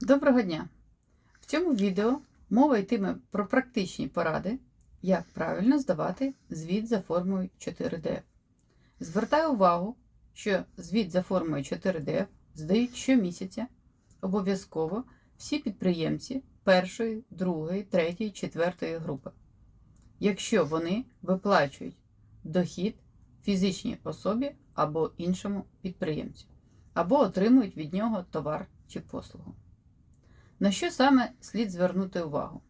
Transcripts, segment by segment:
Доброго дня! В цьому відео мова йтиме про практичні поради, як правильно здавати звіт за формою 4DF. Звертаю увагу, що звіт за формою 4DF здають щомісяця обов'язково всі підприємці першої, другої, третьої, четвертої групи, якщо вони виплачують дохід фізичній особі або іншому підприємцю, або отримують від нього товар чи послугу. На що саме слід звернути увагу?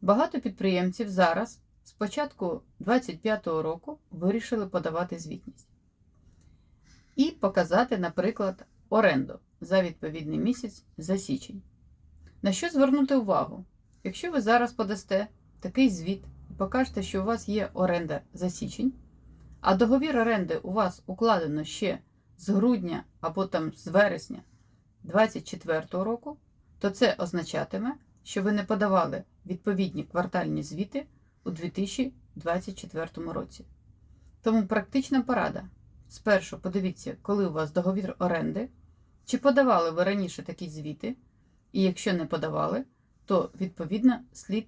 Багато підприємців зараз з початку 2025 року вирішили подавати звітність і показати, наприклад, оренду за відповідний місяць за січень. На що звернути увагу? Якщо ви зараз подасте такий звіт і покажете, що у вас є оренда за січень, а договір оренди у вас укладено ще з грудня або там з вересня 2024 року, то це означатиме, що ви не подавали відповідні квартальні звіти у 2024 році. Тому практична порада. Спершу подивіться, коли у вас договір оренди, чи подавали ви раніше такі звіти, і якщо не подавали, то відповідно слід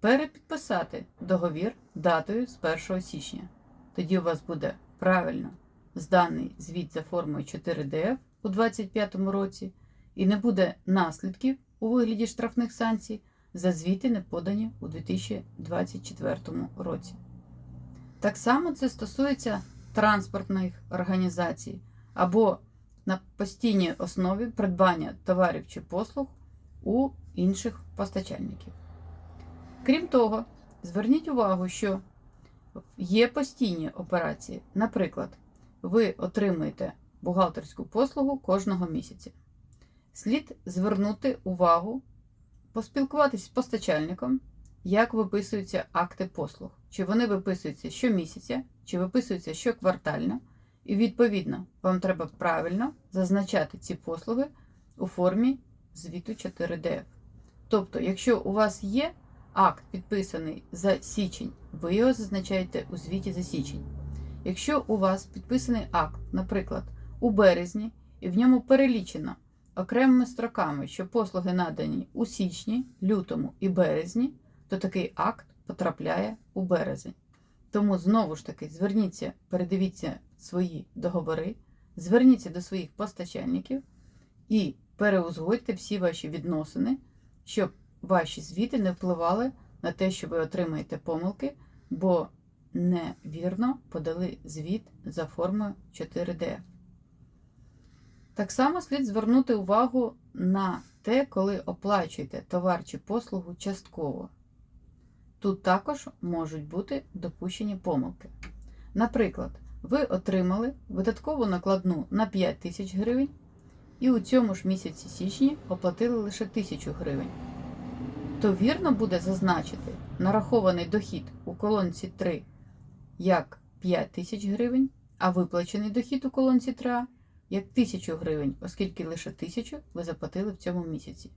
перепідписати договір датою з 1 січня. Тоді у вас буде правильно зданий звіт за формою 4DF у 2025 році і не буде наслідків у вигляді штрафних санкцій за звіти, не подані у 2024 році. Так само це стосується транспортних організацій або на постійній основі придбання товарів чи послуг у інших постачальників. Крім того, зверніть увагу, що є постійні операції. Наприклад, ви отримуєте бухгалтерську послугу кожного місяця. Слід звернути увагу, поспілкуватися з постачальником, як виписуються акти послуг. Чи вони виписуються щомісяця, чи виписуються щоквартально. І, відповідно, вам треба правильно зазначати ці послуги у формі звіту 4DF. Тобто, якщо у вас є акт підписаний за січень, ви його зазначаєте у звіті за січень. Якщо у вас підписаний акт, наприклад, у березні, і в ньому перелічено окремими строками, що послуги надані у січні, лютому і березні, то такий акт потрапляє у березень. Тому знову ж таки зверніться, передивіться свої договори, зверніться до своїх постачальників і переузгодьте всі ваші відносини, щоб ваші звіти не впливали на те, що ви отримаєте помилки, бо невірно подали звіт за формою 4D. Так само слід звернути увагу на те, коли оплачуєте товар чи послугу частково. Тут також можуть бути допущені помилки. Наприклад, ви отримали видаткову накладну на 5 тисяч гривень і у цьому ж місяці січні оплатили лише 1000 гривень. То вірно буде зазначити нарахований дохід у колонці 3 як 5 тисяч гривень, а виплачений дохід у колонці 3 як 1000 гривень, оскільки лише 1000 ви заплатили в цьому місяці.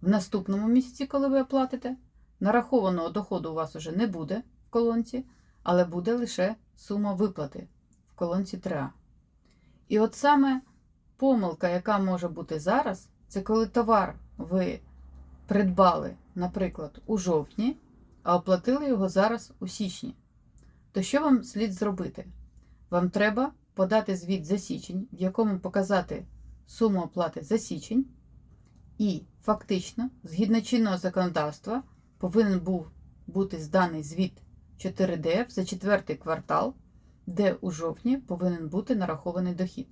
В наступному місяці, коли ви оплатите, нарахованого доходу у вас уже не буде в колонці, але буде лише сума виплати в колонці 3А. І от саме помилка, яка може бути зараз, це коли товар ви придбали, наприклад, у жовтні, а оплатили його зараз у січні. То що вам слід зробити? Вам треба подати звіт за січень, в якому показати суму оплати за січень, і фактично, згідно чинного законодавства, повинен був бути зданий звіт 4DF за четвертий квартал, де у жовтні повинен бути нарахований дохід.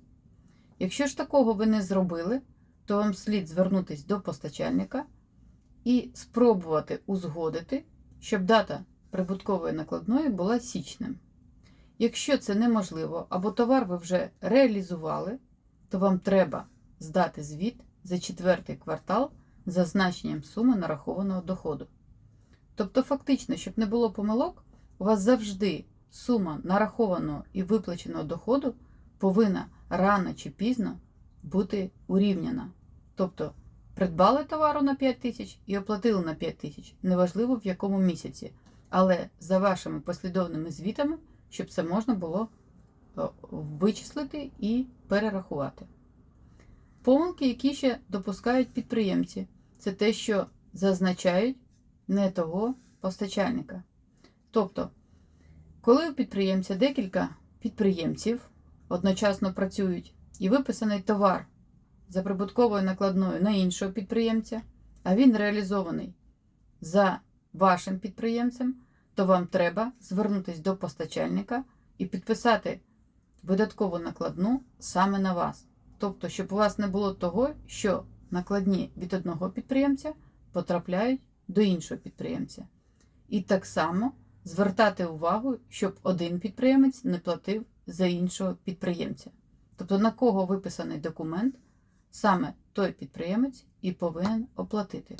Якщо ж такого ви не зробили, то вам слід звернутися до постачальника і спробувати узгодити, щоб дата прибуткової накладної була січнем. Якщо це неможливо або товар ви вже реалізували, то вам треба здати звіт за четвертий квартал з зазначенням суми нарахованого доходу. Тобто, фактично, щоб не було помилок, у вас завжди сума нарахованого і виплаченого доходу повинна рано чи пізно бути урівняна. Тобто, придбали товару на 5 тисяч і оплатили на 5 тисяч, неважливо в якому місяці, але за вашими послідовними звітами щоб це можна було вичислити і перерахувати. Помилки, які ще допускають підприємці, це те, що зазначають не того постачальника. Тобто, коли у підприємця декілька підприємців одночасно працюють і виписаний товар за прибутковою накладною на іншого підприємця, а він реалізований за вашим підприємцем, то вам треба звернутися до постачальника і підписати видаткову накладну саме на вас. Тобто, щоб у вас не було того, що накладні від одного підприємця потрапляють до іншого підприємця. І так само звертати увагу, щоб один підприємець не платив за іншого підприємця. Тобто, на кого виписаний документ, саме той підприємець і повинен оплатити.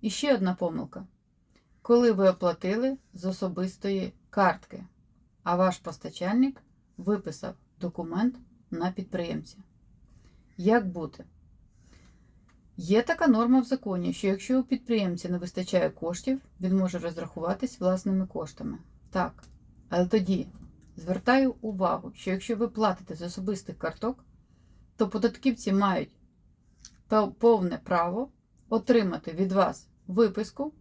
І ще одна помилка. Коли ви оплатили з особистої картки, а ваш постачальник виписав документ на підприємця. Як бути? Є така норма в законі, що якщо у підприємця не вистачає коштів, він може розрахуватись власними коштами. Так. Але тоді звертаю увагу, що якщо ви платите з особистих карток, то податківці мають повне право отримати від вас виписку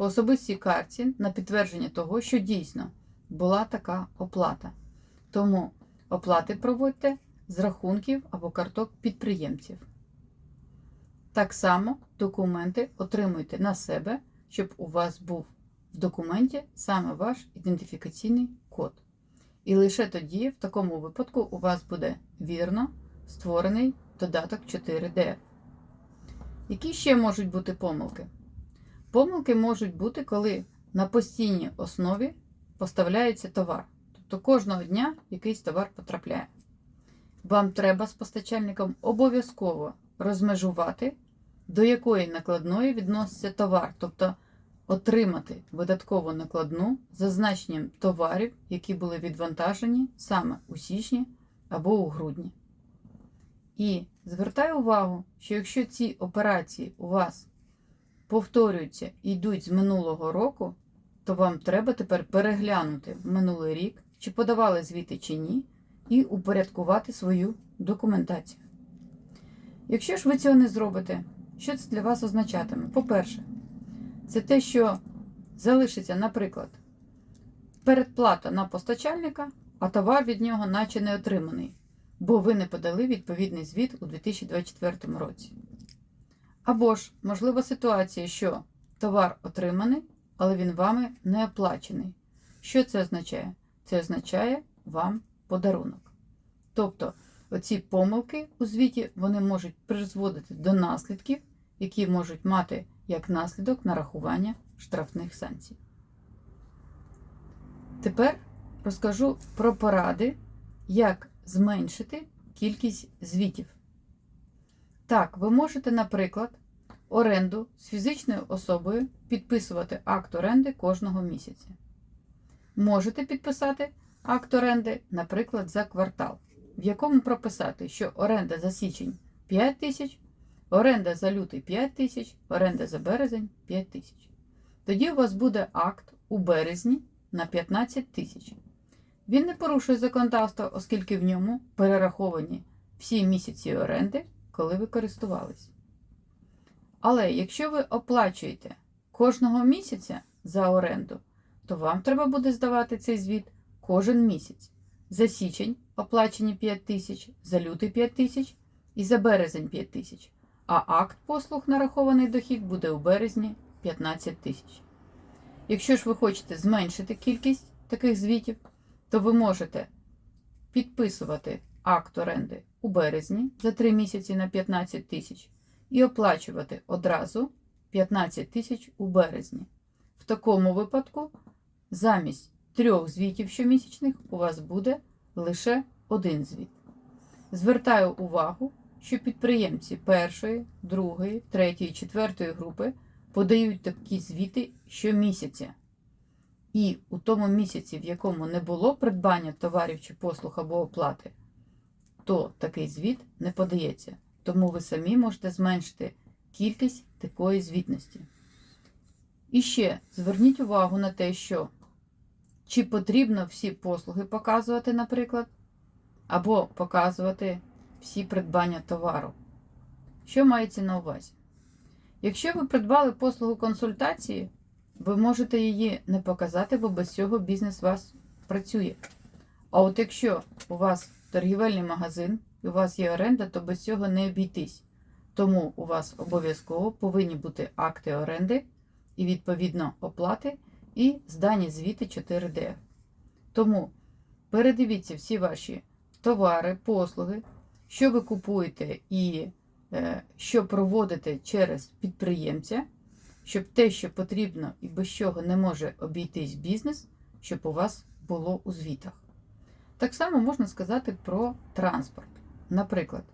по особистій карті на підтвердження того, що дійсно була така оплата. Тому оплати проводьте з рахунків або карток підприємців. Так само документи отримуйте на себе, щоб у вас був в документі саме ваш ідентифікаційний код. І лише тоді, в такому випадку, у вас буде вірно створений додаток 4D. Які ще можуть бути помилки? Помилки можуть бути, коли на постійній основі поставляється товар. Тобто кожного дня якийсь товар потрапляє. Вам треба з постачальником обов'язково розмежувати, до якої накладної відноситься товар, тобто отримати видаткову накладну з зазначенням товарів, які були відвантажені саме у січні або у грудні. І звертаю увагу, що якщо ці операції у вас повторюються і йдуть з минулого року, то вам треба тепер переглянути минулий рік, чи подавали звіти чи ні, і упорядкувати свою документацію. Якщо ж ви цього не зробите, що це для вас означатиме? По-перше, це те, що залишиться, наприклад, передплата на постачальника, а товар від нього наче не отриманий, бо ви не подали відповідний звіт у 2024 році. Або ж, можлива ситуація, що товар отриманий, але він вами не оплачений. Що це означає? Це означає вам подарунок. Тобто, оці помилки у звіті вони можуть призводити до наслідків, які можуть мати як наслідок нарахування штрафних санкцій. Тепер розкажу про поради, як зменшити кількість звітів. Так, ви можете, наприклад, оренду з фізичною особою підписувати акт оренди кожного місяця. Можете підписати акт оренди, наприклад, за квартал, в якому прописати, що оренда за січень 5 тисяч, оренда за лютий 5 тисяч, оренда за березень 5 тисяч. Тоді у вас буде акт у березні на 15 тисяч. Він не порушує законодавство, оскільки в ньому перераховані всі місяці оренди, коли ви користувались. Але якщо ви оплачуєте кожного місяця за оренду, то вам треба буде здавати цей звіт кожен місяць. За січень оплачені 5 тисяч, за лютий 5 тисяч і за березень 5 тисяч. А акт послуг нарахований дохід буде у березні 15 тисяч. Якщо ж ви хочете зменшити кількість таких звітів, то ви можете підписувати акт оренди у березні за 3 місяці на 15 тисяч і оплачувати одразу 15 тисяч у березні. В такому випадку замість трьох звітів щомісячних у вас буде лише один звіт. Звертаю увагу, що підприємці першої, другої, третьої, четвертої групи подають такі звіти щомісяця. І у тому місяці, в якому не було придбання товарів чи послуг або оплати, то такий звіт не подається. Тому ви самі можете зменшити кількість такої звітності. І ще зверніть увагу на те, що чи потрібно всі послуги показувати, наприклад, або показувати всі придбання товару. Що мається на увазі? Якщо ви придбали послугу консультації, ви можете її не показати, бо без цього бізнес у вас працює. А от якщо у вас торгівельний магазин і у вас є оренда, то без цього не обійтись. Тому у вас обов'язково повинні бути акти оренди і відповідно оплати і здані звіти 4D. Тому передивіться всі ваші товари, послуги, що ви купуєте і е, що проводите через підприємця, щоб те, що потрібно і без чого не може обійтись бізнес, щоб у вас було у звітах. Так само можна сказати про транспорт. Наприклад,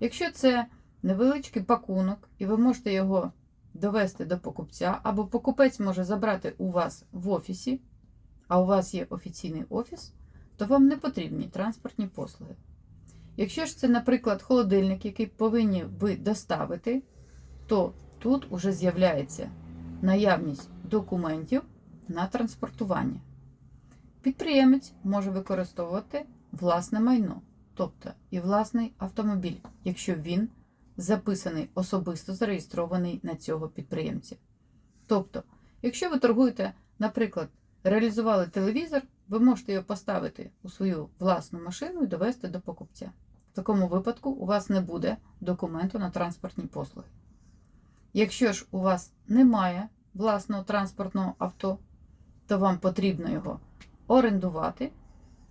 якщо це невеличкий пакунок, і ви можете його довести до покупця, або покупець може забрати у вас в офісі, а у вас є офіційний офіс, то вам не потрібні транспортні послуги. Якщо ж це, наприклад, холодильник, який повинні ви доставити, то тут уже з'являється наявність документів на транспортування. Підприємець може використовувати власне майно, тобто і власний автомобіль, якщо він записаний особисто зареєстрований на цього підприємця. Тобто, якщо ви торгуєте, наприклад, реалізували телевізор, ви можете його поставити у свою власну машину і довести до покупця. В такому випадку у вас не буде документу на транспортні послуги. Якщо ж у вас немає власного транспортного авто, то вам потрібно його орендувати.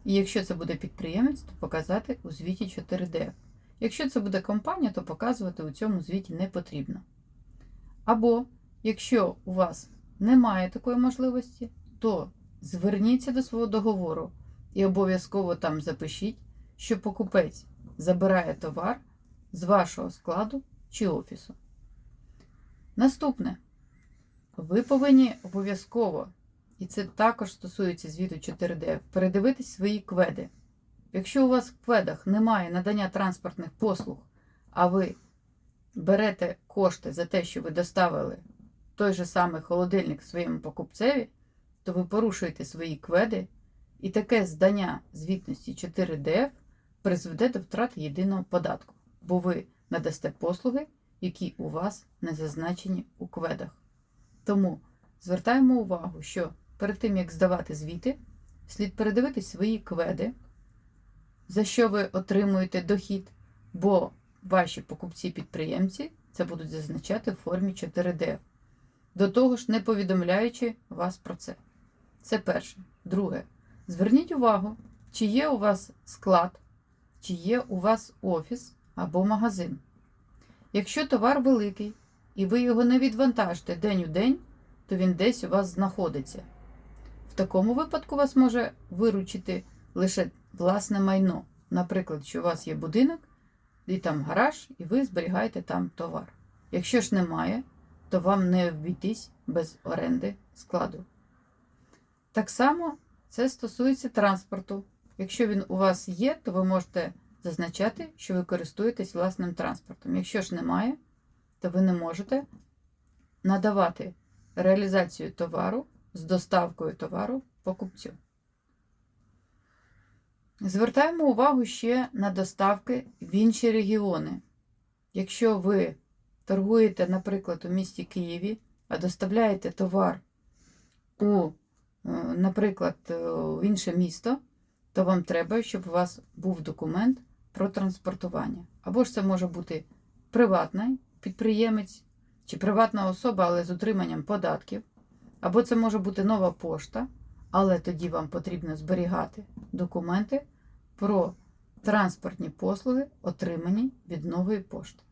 І якщо це буде підприємець, то показати у звіті 4D. Якщо це буде компанія, то показувати у цьому звіті не потрібно. Або, якщо у вас немає такої можливості, то зверніться до свого договору і обов'язково там запишіть, що покупець забирає товар з вашого складу чи офісу. Наступне. Ви повинні обов'язково, і це також стосується звіту 4D, передивитись свої кведи. Якщо у вас в кведах немає надання транспортних послуг, а ви берете кошти за те, що ви доставили той же самий холодильник своєму покупцеві, то ви порушуєте свої кведи, і таке здання звітності 4DF призведе до втрати єдиного податку, бо ви надасте послуги, які у вас не зазначені у кведах. Тому звертаємо увагу, що перед тим, як здавати звіти, слід передивитись свої кведи, за що ви отримуєте дохід, бо ваші покупці-підприємці це будуть зазначати в формі 4D. До того ж, не повідомляючи вас про це. Це перше. Друге. Зверніть увагу, чи є у вас склад, чи є у вас офіс або магазин. Якщо товар великий і ви його не відвантажите день у день, то він десь у вас знаходиться. В такому випадку вас може виручити лише власне майно. Наприклад, що у вас є будинок, і там гараж, і ви зберігаєте там товар. Якщо ж немає, то вам не обійтись без оренди складу. Так само це стосується транспорту. Якщо він у вас є, то ви можете зазначати, що ви користуєтесь власним транспортом. Якщо ж немає, то ви не можете надавати реалізацію товару з доставкою товару покупцю. Звертаємо увагу ще на доставки в інші регіони. Якщо ви торгуєте, наприклад, у місті Києві, а доставляєте товар у, е, наприклад, е, в інше місто, то вам треба, щоб у вас був документ про транспортування. Або ж це може бути приватний підприємець чи приватна особа, але з утриманням податків. Або це може бути нова пошта, але тоді вам потрібно зберігати документи про транспортні послуги, отримані від нової пошти.